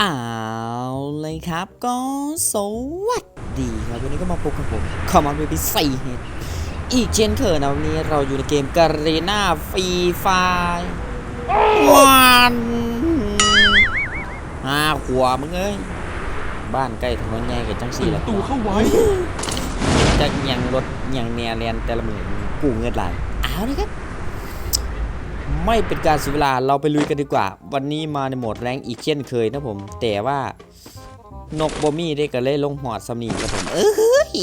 เอาเลยครับก็สวัสดีครับวันนี้ก็มาพบกับผมคอมมานด์เบบี้สี่เฮดอีกเช่นเคยนะวันนี้เราอยู่ในเกมการีนาฟรีไฟวันห้าขวบมึงเอ้ย บ้านใกล้ถนนใหญ่กับจังสี่แหละตู่เข้าไว้จะยังรถยังแนวแลนแต่ละมือกูเงินไหลายเอาเลยครับ ไม่เป็นการเสียเวลาเราไปลุยกันดีกว่า วันนี้มาในโหมดแรงอีกเช่นเคยนะผม แต่ว่านกบอมี่ได้ก็เลยลงหอดสำนีครับผม เอ้ย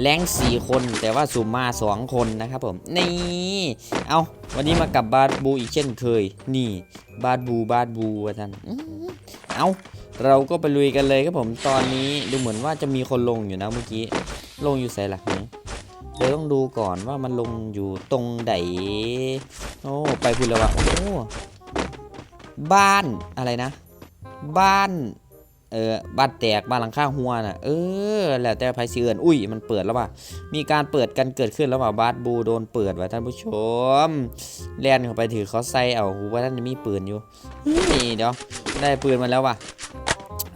แรงสี่คนแต่ว่าสุมมาสองคนนะครับผม นี่ เอาวันนี้มากับบาดบูอีกเช่นเคย นี่ บาดบูบาดบูท่านอื้อเอาเราก็ไปลุยกันเลยครับผม ตอนนี้ดูเหมือนว่าจะมีคนลงอยู่นะเมื่อกี้ ลงอยู่ใส่หลักนี้ เดี๋ยวต้องดูก่อนว่ามันลงอยู่ตรงไหนโอ้ไปพูดแล้วว่ะโอ้บ้านอะไรนะ บ้านเออบ้านแตกบ้านหลังคาหัวน่ะ เออ แล้วแต่ไพซีเอินอุ้ย มันเปิดแล้วว่ะ มีการเปิดกันเกิดขึ้นแล้วว่ะบาสบูโดนเปิดว่ะท่านผู้ชมแลนเข้าไปถือเขาใส่เอาหูว่าท่านมีปืนอยู่นี่เดี๋ยวได้ปืนมาแล้วว่ะ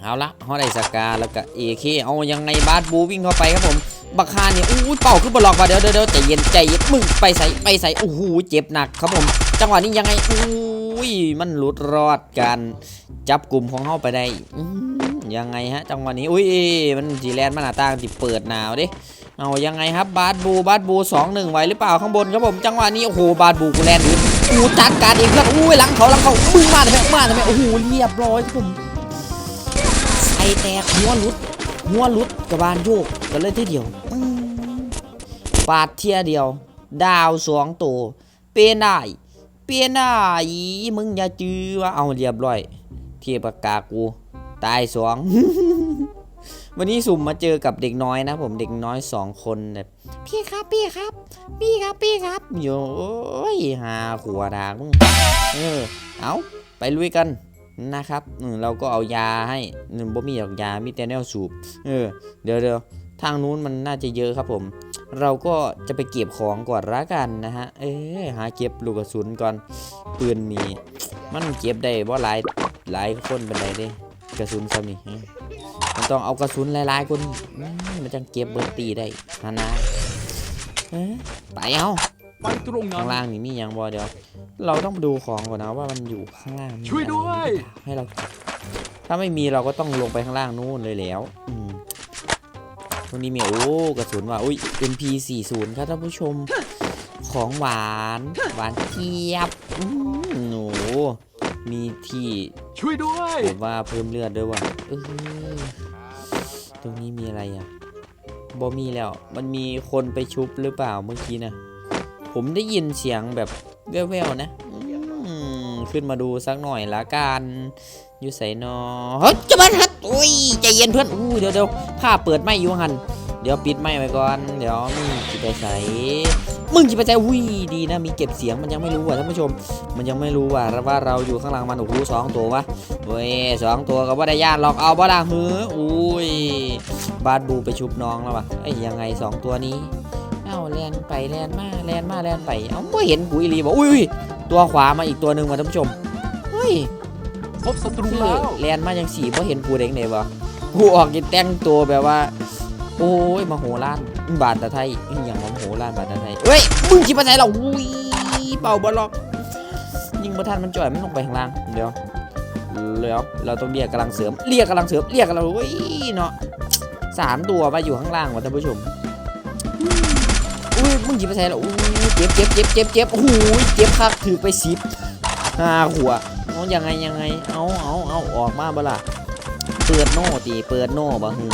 เอาละเขาได้สกาแล้วก็เอเคเอายังไงบาสบูวิ่งเข้าไปครับผมบักคาเนี่ยอู้ยเป่าขึ้นบนหลอกว่ะเดี๋ยวเดี๋ยวใจเย็นใจเย็นมึงไปใส่ไปใส่โอ้โหเจ็บหนักครับผม จังหวะนี้ยังไงอุ้ยมันหลุดรอดกันจับกลุ่มของเขาไปได้ยังไงฮะ จังหวะนี้อุ้ยมันจีแลนด์มันหน้าต่างที่เปิดหนาวดิเอายังไงครับบาสบูบาสบูสองหนึ่งไหวหรือเปล่าข้างบนครับผมจังหวะนี้โอ้โหบาสบูกูแลนด์อยู่กูจัดการเองครับอุ้ยหลังเขาหลังเขามึงมาทำไมมาทำไมโอ้โหเรียบร้อยครับผม แตกหัวหลุด หัวหลุดกับบานโยกกันเลยทีเดียวปาดเทียเดียว ดาวสองตัวเปลี่ยนได้เปลี่ยนได้มึงอย่าจื้อว่าเอาเรียบร้อย เทียบปากกากู ตายสองวันนี้สุ่มมาเจอกับเด็กน้อยนะผมเด็กน้อยสองคนแบบพี่ครับพี่ครับ พี่ครับพี่ครับโย้ยหาขัวดากมึงเออเอาไปลุยกัน นะครับเราก็เอายาให้หนึ่งบ่มีดอกยามีแต่แนวสูบเออเดี๋ยวเดี๋ยวทางนู้นมันน่าจะเยอะครับผม เราก็จะไปเก็บของก่อนละกันนะฮะ เอ้ยหาเก็บลูกกระสุนก่อนปืนนี่มันเก็บได้บ่หลายหลายคนเป็นไรด้กระสุนซ้ำนี่มันต้องเอากระสุนหลายๆคนมมันจังเก็บเบิร์ตีได้ฮานาเอ้ยไปเอาไปตรงนั้ข้างล่างนี่มียังบ่เดี๋ยว เราต้องดูของก่อนนะว่ามันอยู่ข้างล่างมีช่วยด้วยอะไรให้เราเก็บถ้าไม่มีเราก็ต้องลงไปข้างล่างนู้นเลยแล้ว อืมตรงนี้มีโอ้กระสุนว่ะอุ้ย MP40 ครับท่านผู้ชมของหวานหวานเจี๊ยบอื้อหนูมีที่ช่วยด้วยผมว่าเพิ่มเลือดด้วยว่ะเออตรงนี้มีอะไรอะบอมีแล้ว มันมีคนไปชุบหรือเปล่าเมื่อกี้นะผมได้ยินเสียงแบบ แววๆนะขึ้นมาดูสักหน่อยละกันอยู่ใส่นอเฮ้ยจะมาทัดอุ้ยใจเย็นเพื่อนอู้เดี๋ยวเดี๋ยวผ้าเปิดไม่อยู่หันเดี๋ยวปิดไม่ไว้ก่อน เดี๋ยวมึงจิไปใส่มึงจิไปใส่อุ้ยดีนะ มีเก็บเสียงมันยังไม่รู้ว่ะท่านผู้ชม มันยังไม่รู้ว่าว่าเราอยู่ข้างหลังมันโอ้โหสองตัววะเว้ยสองตัวก็บ่ได้ย่านหรอกเอาบ่ล่ะหืออุ้ยบาดบูไปชุบน้องแล้ววะไอ้ยังไงสองตัวนี้ แลนไปแลนมาแลนมาแลนไปเอ้าไม่เห็นกูอีหลีบอกอุ้ยอุ้ยตัวขวามาอีกตัวหนึ่งมาท่านผู้ชมเฮ้ยพบศัตรูคือแล้วแลนมายังสี่บ่เห็นกูเด้งไหนวะกูออกกินแต่งตัวแบบว่า โอ้ยมาโหร้านบาทตะไทยอหย่างมาโหร้านบาทตะไทยเฮ้ยมึงคิดว่าไงเราอุ้ยเป่าบอลล็อก ยิงบ่ทันมันจ่อยมันลงไปข้างล่างเดี๋ยวแล้วเราต้องเรียกกำลังเสริมเรียกกำลังเสริมเรียกกำลังโอ้ยเนาะสามตัวมาอยู่ข้างล่างว่ะท่านผู้ชมอุ้ย มึงหยิบไปใส่แล้วอุ้ยเจ็บเจ็บเจ็บเจ็บเจ็บโอ้โหเจ็บคักถือไปสิบห้าหัวเอายังไงยังไง เอาเอาเอาออกมาบ่ล่ะเปิดโน่ตีเปิดโน่บ่หือ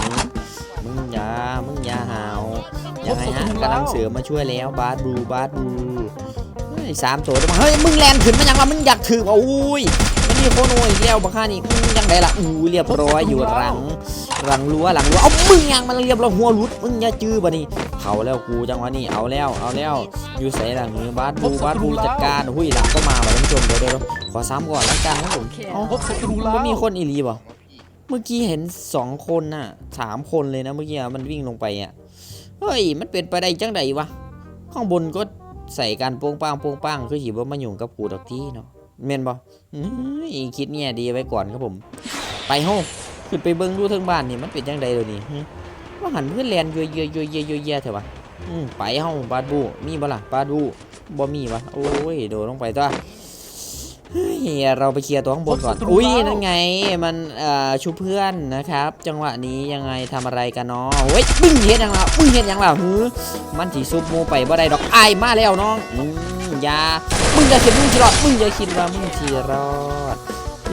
มึงอย่ามึงอย่าหาวยังไงฮะกำลังเสริมมาช่วยแล้วบาสบูบาสบูเฮ้ยสามตัวเดี๋ยวมาเฮ้ยมึงแลนขึ้นมายังวะมึงอยากถือวะอุ้ยมันมีโคโนอีกแล้วบักค่านี่อืมยังไงล่ะอู้เรียบร้อยอยู่หลังหลังรั้วหลังรั้วเอามึงยังมันเรียบร้อยหัวรุดมึงอย่าจื้อบ่นี่ เขาแล้วกูจังหวะนี้เอาแล้วเอาแล้วอยู่ใส่หลังนี้บาสบูบาสบูจัดการหุ้ยหลังก็มาบ่ท่านผู้ชมเดี๋ยวเดี๋ยวขอซ้ำก่อนละกันครับผมเอ้าพบศัตรูแล้วมันมีคนอีหลีบ่เมื่อกี้เห็นสองคนน่ะสามคนเลยนะเมื่อกี้อะมันวิ่งลงไปอะเฮ้ยมันเป็นไปได้จังไดวะข้างบนก็ใส่การโป้งป้างโป้งป้างคือหิบว่ามายุ่งกับกูดอกที่เนาะแม่นบ่อื้อคิดเนี่ยดีไว้ก่อนครับผม ไปเฮาขึ้นไปเบิ่งดูเทิงบ้านนี่มันเป็นจังไดเดี๋ยวนี้หึ ว่าหันเพื่อนแลนยัวเยยยัวเยยยัวเยยเถอะวะอืมไปเฮาบาดบูมีบ่ล่ะบาดบูบ่มีวะโอ้ยโดดลงไปตัวเฮ้ยเราไปเคลียร์ตัวข้างบนก่อนพบศัตรูอุ้ยแล้วนั่นไง มันเอ่อชูเพื่อนนะครับ จังหวะนี้ยังไงทำอะไรกันเนาะเฮ้ยมึงเฮ็ดหยังล่ะมึงเฮ็ดหยังล่ะหือมันสิซุบหมูไปบ่ได้ดอกอายมาแล้วน้องอืมอย่ามึงอย่าคิดมึงสิรอดมึงอย่าคิดว่ามึงสิรอด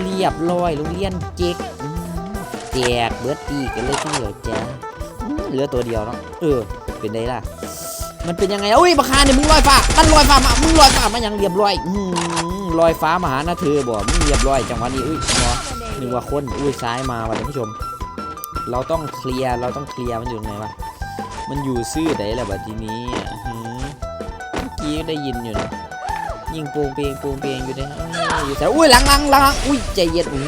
เรียบร้อยโรงเรียนเจ๊กอืมแจกเบิร์ดปีกันเลยทีเดียวจ้าอืม เหลือตัวเดียวเนาะเออ เป็นไงล่ะ มันเป็นยังไงอุ้ยบักคาเนี่ยมึงลอยฟ้ามันลอยฟ้ามามึงลอยฟ้ามาอย่างเรียบร้อยอืมลอยฟ้ามาหาหน้าเธอบ่มึงเรียบร้อยจังหวะนี้อุ้ยเนาะนึกว่าคนอุ้ยซ้ายมาว่ะท่านผู้ชม เราต้องเคลียร์เราต้องเคลียร์มันอยู่ตรงไหนวะมันอยู่ซื่อไหนแหละบัดทีนี้หืมเมื่อกี้ได้ยินอยู่นะยิงโปงเปงโปงเปงอยู่เนี่ยเอ้ยอยู่แต่อุ้ยหลังหลังหลังอุ้ยใจเย็นอุ้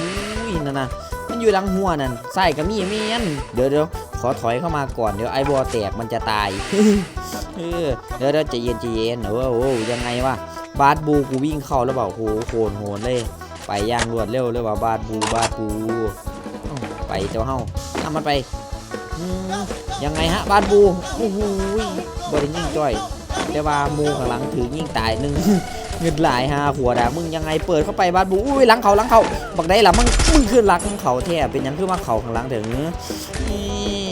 ยนั่นน่ะมันอยู่หลังหัวนั่นใส่กับมีเมียนเดี๋ยวเดี๋ยว ขอถอยเข้ามาก่อนเดี๋ยวไอ้บอแตกมันจะตายเออเดี๋ยวเดี๋ยวใจเย็นใจเย็นเออโอ้ยังไงวะบาสบูกูวิ่งเข้าแล้วเปล่าโหโหนโหนเลยไปย่างรวดเร็วเลยว่าบาสบูบาสบูไปเจ้าเฮาตามมันไปยังไงฮะบาสบูโอ้โหบริยิ่งจ้อยแต่ว่ามูข้างหลังถือยิ่งตายหนึ่งเงินหลายฮาหัวดามึงยังไงเปิดเข้าไปบานบูอุ้ยหลังเขาหลังเขาบักได้ละมึงมึงขึ้นหลังเขาแท้เป็นยังคือมาเขาข้างหลังถึงนี่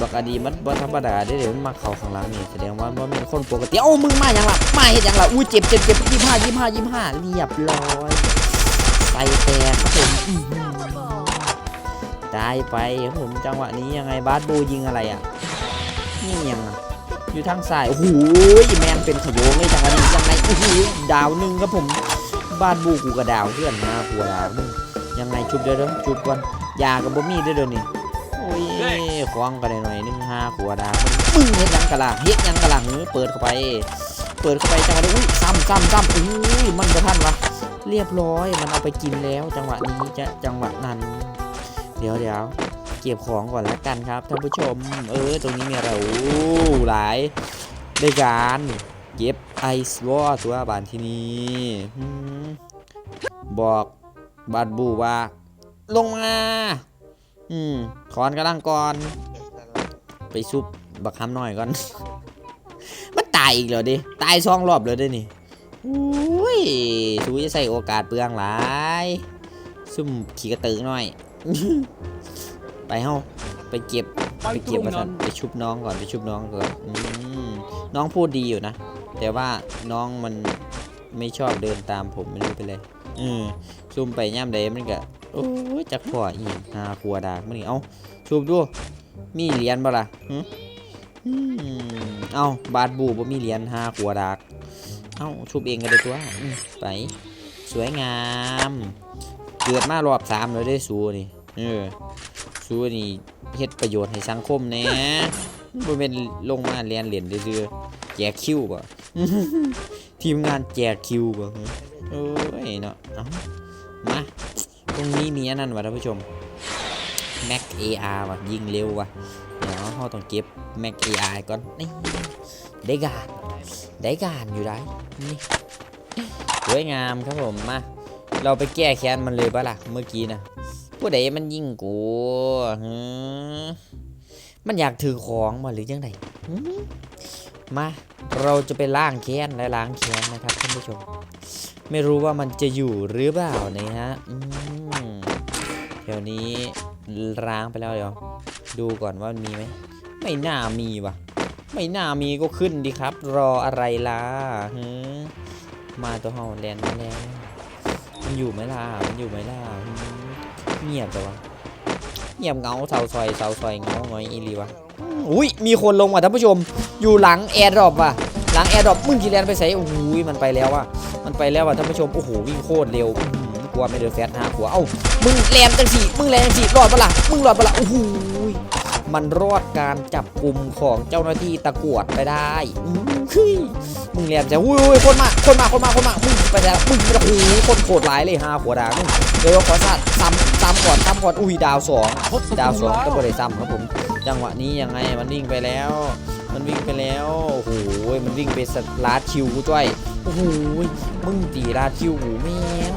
บักอดีมันบ่ธรรมดาได้เดี๋ยวมันมาเข่าข้างหลังนี่แสดงว่าบ่แม่นคนปกติเอ้ามึงมาหยังละมาเฮ็ดหยังละอุ้เจ็บเจ็บเจ็บยี่ห้ายี่ห้ายี่ห้าเรียบร้อยใส่แตกครับผมอื้อหือได้ไปครับผมจังหวะนี้ยังไงบาสบูยิงอะไรอะนี่ยังอยู่ทางซ้ายโอ้โหแมนเป็นขโยงเลยจังหวะนี้ยังไงโอ้โหดาวหนึ่งครับผมบ้านบูกูกระดาวเพื่อนมาผัวดาวมึงยังไงชุบเด้อเด้อชุบก่อนยากับบ่มีเด้อเด้อนี่โอ้ ยคว้างกันหน่อยหนึงห้าผัวดามึงเฮ็ดยังกะล่ะเฮ็ดยังกะล่ะหือเปิดเข้าไป เปิดเข้าไปจังหวะนี้อุ้ยซ้ำซ้ำซ้ำอุ้ยมันกระทันวะเรียบร้อยมันเอาไปกินแล้ว จังหวะนี้จะจังหวะนั้น เดี๋ยวเดี๋ยวเก็บของก่อนละกันครับท่านผู้ชม เออตรงนี้มีอะไรโอ้หลายได้การเก็บไอซ์วอตัวบานที่นี่บอกบาดบูว่าลงมา อืมขอนกำลังก่อน ไปซุปบักคำหน่อยก่อน มันตายอีกเหรอดิ ตายสองรอบเลยเด้อนี่อุ้ยสูจะใส่โอกาสเปลืองหลาย ซุ่มขี่กระตือหน่อย ไปเฮาไปเก็บไปไปตเก็รบงมาสันั้นนไปชุบน้องก่อนไปชุบน้องก่อนอืมน้องพูดดีอยู่นะ แต่ว่าน้องมันไม่ชอบเดินตามผมไม่รู้ไปเลย อืมซุ่มไปย่ำใดมันก็ โอ้ยจักพ่ออีหาครัวดากมันนี่เอาชุบดู มีเหรียญบ่ล่ะหึอืมเอาบาดบูบ่มีเหรียญหาครัวดาก เอาชุบเองก็ได้ตัวอืมไป สวยงาม เกิดมารอบสามเลยได้สูนี่ เออ สูนี่เฮ็ดประโยชน์ให้สังคมแหน่บ่แม่นลงมาเรียนเหรียญซื่อๆแจกคิวบ่ ทีมงานแจกคิวบ่เอ้ยเนาะเอ้ามา รงนี้มีอันนั้นว่ะท่านผู้ชม Mac AR ว่ะยิงเร็วว่ะเดี๋ยวเราต้องเก็บ Mac AR ก่อนนี่ได้การได้การอยู่ได้นี่สวยงามครับผมมาเราไปแก้แค้นมันเลยปะล่ะเมื่อกี้นะผู้ใดมันยิงกูมันอยากถือของมาหรือยังไงมาเราจะไปล้างแค้นและล้างแค้นนะครับท่านผู้ชม ไม่รู้ว่ามันจะอยู่หรือเปล่านะฮะอื เดี๋ยวนี้ล้างไปแล้วเดี๋ยว ดูก่อนว่ามันมีไหม ไม่น่ามีวะไม่น่ามีก็ขึ้นดีครับ รออะไรล่ะหือมาตัวเฮาแลนด์มาแล้วมันอยู่ไหมล่ะมันอยู่ไหมล่ะเงียบแต่ว่าเงียบเงาเสาซอยเสาซอยเงาหน่อยอีหลีวะอุ้ยมีคนลงว่ะท่านผู้ชม อยู่หลังแอร์ดรอปว่ะหลังแอร์ดรอปมึงกี่แลนไปใส่โอ้โหมันไปแล้วว่ะมันไปแล้วว่ะท่านผู้ชมโอ้โหวิ่งโคตรเร็ว อื้อหือกลัวไม่เดือดแฟตห้าหัวเอ้ามึงแลนจังสี่มึงแลนจังสี่รอดปะล่ะมึงรอดปะล่ะโอ้โหมันรอดการจับกลุ่มของเจ้าหน้าที่ตะกวดไปได้อื้อเฮ้ยมึงแลนจะอุ้ยอุ้ยคนมา คนมา คนมา คนมา มึงไปแล้วมึงโอ้โหคนโคตรหลายเลยหาหัวดามึงเดี๋ยวขอสัตว์ซ้ำซ้ำก่อนซ้ำก่อน อุ้ยดาวสองดาวสองก็บริซ้ำครับผม จังหวะนี้ยังไงมันวิ่งไปแล้ว มันวิ่งไปแล้ว โอ้โห มันวิ่งไปสลาดชิวกูจ้อย โอ้โห มึงตีลาดชิวหูแม่ง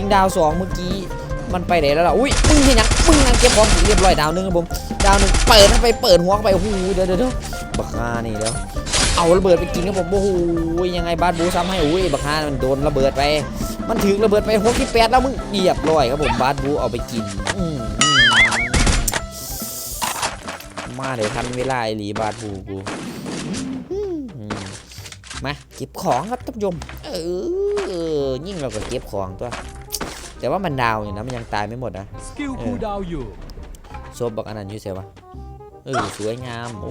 ยิงดาวสองเมื่อกี้มันไปไหนแล้วล่ะ อุ้ยมึงเห็นยังมึงยังเก็บของเรียบร้อยดาวหนึงครับผม ดาวหนึงเปิดมันไปเปิดหัวเข้าไปโอ้โหเดี๋ยวเดี๋ยวเดี๋ยวบักฮานี่แล้วเอาระเบิดไปกินครับผมโอ้โหยังไงบาสบูซ้ำให้อุ้ยบักฮามันโดนระเบิดไป มันถึงระเบิดไปหกที่แปดแล้วมึงเรียบร้อยครับผมบาสบูเอาไปกินมาเดี๋ยวทันเวลาไอหลีบาสบูกูอืมมาเก็บของครับท่านผู้ชมเออยิ่งเราก็เก็บของตัว แต่ว่ามันดาวอยู่นะมันยังตายไม่หมดนะสกิลคูลดาวน์อยู่โซบบอกอันนั้นอยู่เสียวะเออสวยงามโอ้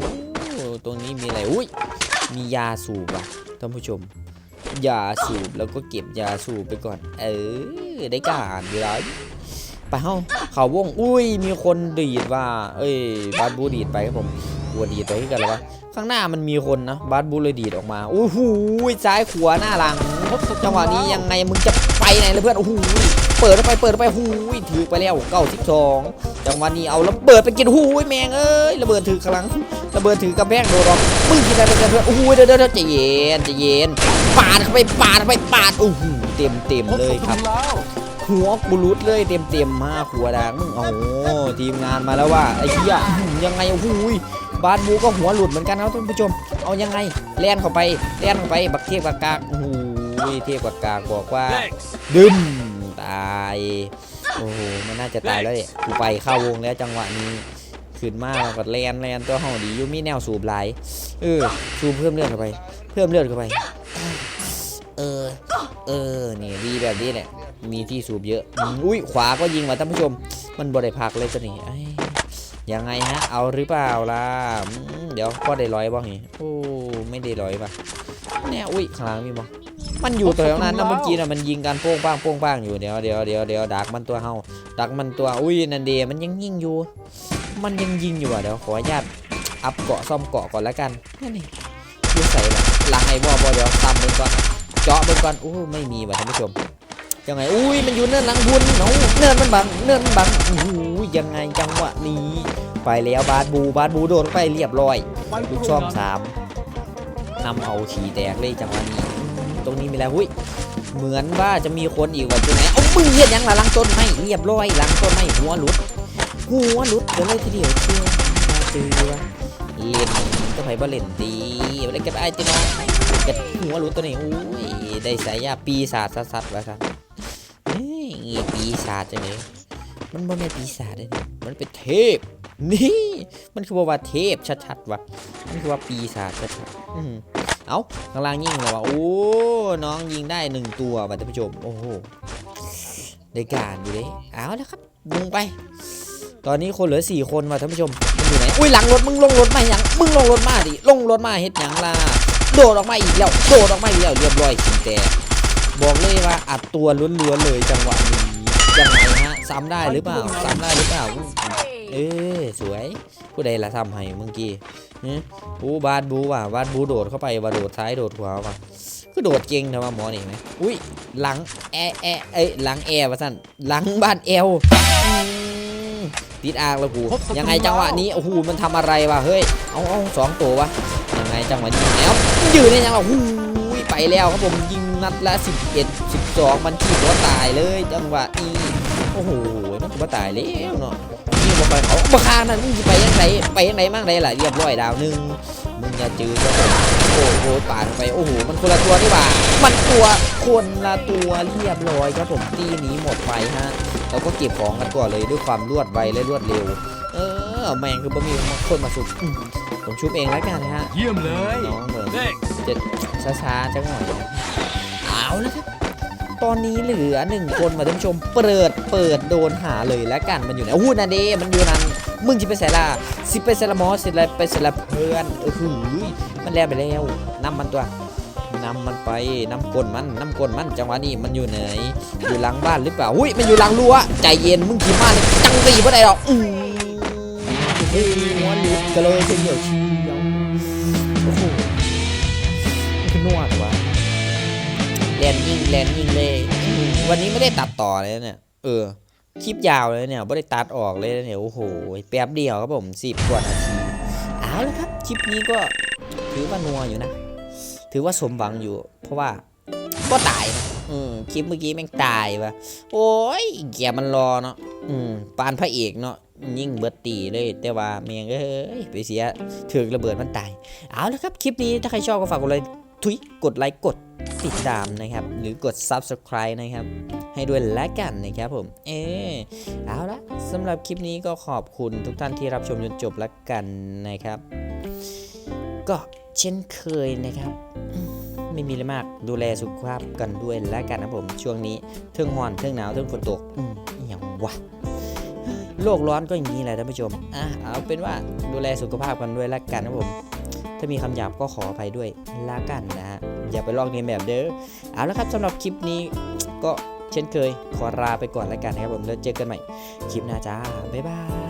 ตรงนี้มีอะไรอุ้ยมียาสูบอะท่านผู้ชม ยาสูบแล้วก็เก็บยาสูบไปก่อน เออได้การอยู่แล้วไปเฮ้าเขาวงอุ้ยมีคนดีดว่า เอ้ยบาสบูดีดไปครับผมบัวดีดไปที่กันแล้ววะข้างหน้ามันมีคนนะบาสบูเลยดีดออกมาโอ้โหซ้ายขวาหน้าหลังจังหวะนี้ยังไงมึงจะไปไหนเลยเพื่อนโอ้โห เปิดเข้าไปเปิดเข้าไปโอ้โหถือไปแล้วเก้าสิบสองจังหวะนี้เอาระเบิดไปกินโอ้โหแมงเอ้ยระเบิดถือข้างหลังระเบิดถือกระแพงโดนออกมึงกินอะไรไปกันเพื่อนโอ้โหเดี๋ยวเดี๋ยวเดี๋ยวใจเย็นใจเย็นปาดเข้าไปปาดเข้าไปปาดโอ้โหเต็มเต็มพบเลศัยตครับรูแล้วหัวกูรุดเลยเต็มเต็มมาหัวแดงมึงโอ้โหทีมงานมาแล้วว่าไอ้เหี้ยอื้อหือยังไงโอ้โหยบาสบูก็หัวหลุดเหมือนกันนะท่านผู้ชม เอายังไงแล่นเข้าไปแล่นเข้าไป บักเทพบักกากโอ้โหเทพบักกากบอกว่า Thanks ดึม ตาย โอ้โหมันน่าจะตายแล้วเนี่ยกูไปเข้าวงแล้วจังหวะนี้ขึ้นมาแล้วก็แลนแลนตัวห้องดีอยู่มีแนวสูบหลายเออสูบเพิ่มเลือดเข้าไป เพิ่มเลือดเข้าไป เออ เออ นี่ดีแบบนี้แหละ มีที่สูบเยอะอืมอุ้ยขวาก็ยิงมาท่านผู้ชม มันบริพักเลยตัวนี้เอ้ยยังไงฮะ เอาหรือเปล่าล่ะอืมเดี๋ยวก็ได้ร้อยบ้างนี่โอ้ ไม่ได้ร้อยป่ะเนี่ยอุ้ยข้างหลังมีบ้ง มันอยู่ตรงนั้นนะเมื่อกี้นะมันยิงกันโป้งป้างโป้งป้างอยู่เดี๋ยวเดี๋ยวเดี๋ยวเดี๋ยวดักมันตัวเฮาดักมันตัวอุ้ยนันเดมันยังยิงอยู่ มันยังยิงอยู่อะเดี๋ยวขออนุญาตอัพเกาะซ่อมเกาะก่อนแล้วกันนั่นนี่ดูใส่ละหลังไอ้บอบอเดี๋ยวซ้ำเบิ่งก่อนเจาะเบิ่งก่อนอู้ไม่มีว่ะท่านผู้ชมยังไงอุ้ยมันอยู่เนินหลังบุญเนาเนินมันบังเนินมันบังอู้หูยังไงจังหวะนี้ไปแล้วบาสบูบาสบูโดนไปเรียบร้อยไปตลูรกงช่องนั้นสามนำเอาฉี่แตกเลยจังหวะนี้ ตรงนี้มีแล้วหุ้ยเหมือนว่าจะมีคนอีกว่าจุดไหนเอามือเหี้ยยังล่ะลังต้นไม้เรียบร้อยลังต้นไม้หัวหลุด หัวหลุดเดี๋ยวเลยทีเดียวเชื่อมาเจอเล่นก็ไปบ่เล่นดีบ่ได้เก็บไอ้ตีน้องเก็บหัวหลุดตัวนี้อุ้ยได้สายยาปีศาจสัสๆไว้ครับเฮ้ยปีศาจจังเลยมันบ่แม่ปีศาจเลยมันเป็นเทพ นี่ มันคือว่าเทพชัดๆว่ะมันคือว่าปีศาจชัดๆอื เอ้าข้างล่างยิงเลยว่ะโอ้น้องยิงได้หนึ่งตัวว่ะท่านผู้ชมโอ้โหได้การอยู่เลยเอาแล้วครับยิงไป ตอนนี้คนเหลือสี่คนว่ะท่านผู้ชมมันอยู่ไหนอุ้ยหลังรถมึงลงรถมาหยังมึงลงรถมาดิลงรถมาเฮ็ดหยังล่ะโดดออกมาอีกแล้วโดดออกมาอีกแล้วเรียบร้อยขีแต่บอกเลยว่าอัดตัวล้วนๆเลยจังหวะนี้ยังไงฮะซ้ำได้หรือเปล่าซ้ำได้หรือเปล่า เออสวย ผู้ใดละทำให้เมื่อกี้ฮึบูบาดบูว่ะบาดบูโดดเข้าไปว่าโดดซ้ายโดดขวาว่ะคือโดดเก่งนะว่าหมอนี่ไหมอุ้ยหลังแอแอเอ้ยหลังแอวะท่นหลังบ้านเอวติดอ่างแล้วกูยังไงจังหวะนี้โอ้โหมันทำอะไรวะเฮ้ยเอาเอาสองตัววะยังไงจังหวะนี้แล้วยืนเนี่ยยังหรอหูยไปแล้วครับผมยิงนัดละ 11 12 มันขีดหัวตายเลยจังหวะนี้โอ้โหมันถือว่าตายแล้วเนาะ บอกไปเขาบักคานั่นมึงสิไปยังไงไปยังไงมั่งไดล่ะเรียบร้อยดาวหนึ่งมึงอย่าจืดก็โอ้โหปาดไปโอ้โหมันคนละตัวนี่หว่า มันตัวคนละตัวเรียบร้อยครับผมตีหนีหมดไปฮะเราก็เก็บของกันก่อนเลยด้วยความรวดไวและรวดเร็ว เออแม่งคือบะมีคนมาสุดอืมผมชุบเองแล้วกันนะฮะเยี่ยมเลยน้องเบิร์ Thanks ช้าๆจังหน่อยเอาแล้วครับ ตอนนี้เหลือหนึ่งคนมาท่านผู้ชม เปิดเปิดโดนหาเลยแล้วกันมันอยู่ไหนโอ้นันเดมันอยู่นั่นมึงจะไปใส่ละสิไปใส่ละมอสิอะไรไปใส่ละเพื่อนเออหือมันแล้วไปแล้วนำมันตัวนำมันไปนำกลมันนำกลมันจังหวะนี้มันอยู่ไหน อยู่หลังบ้านหรือเปล่าหุ้ยมันอยู่หลังรั้วใจเย็นมึงขี่มาเลยจังตีบ่อได้หรอกอือโอ้โหหัวหลุดกันเลยเดียวเชียวโอ้โหมันคือนวด นยิงแลนยิงเลย วันนี้ไม่ได้ตัดต่อเลยเนี่ย เออ คลิปยาวเลยเนี่ยไม่ได้ตัดออกเลยเนี่ย โอ้โห แป๊บเดียวครับผมสิบกว่านาที เอาละครับ คลิปนี้ก็ถือว่านัวอยู่นะ ถือว่าสมหวังอยู่ เพราะว่าก็ตายนะอืมคลิปเมื่อกี้แม่งตายวะโอ้ยแกมันรอเนาะ อืม ปานพระเอกเนาะยิ่งเบิดตีเลย แต่ว่าเมียงเอ้ยไปเสียถึกระเบิดมันตาย เอาละครับ คลิปนี้ถ้าใครชอบก็ฝากกดไลค์ ทุยกดไลค์กดติดตามนะครับ หรือกด subscribe นะครับ ให้ด้วยและกันนะครับผม เออเอาละสำหรับคลิปนี้ก็ขอบคุณทุกท่านที่รับชมจนจบแล้วกันนะครับ ก็เช่นเคยนะครับ ไม่มีอะไรมากดูแลสุขภาพกันด้วยและกันนะผม ช่วงนี้เทิงร้อนเทิงหนาวเทิงฝนตกอืมอย่างวะเฮ้ยโลกร้อนก็อย่างนี้แหละท่านผู้ชมอะเอาเป็นว่าดูแลสุขภาพกันด้วยและกันนะผม ถ้ามีคำหยาบก็ขออภัยด้วยละกันนะฮะ อย่าไปลอกเลียนแบบเด้อ เอาละครับสำหรับคลิปนี้ก็เช่นเคย ขอลาไปก่อนแล้วกันนะครับผม แล้วเจอกันใหม่คลิปหน้าจ้า บ๊ายบาย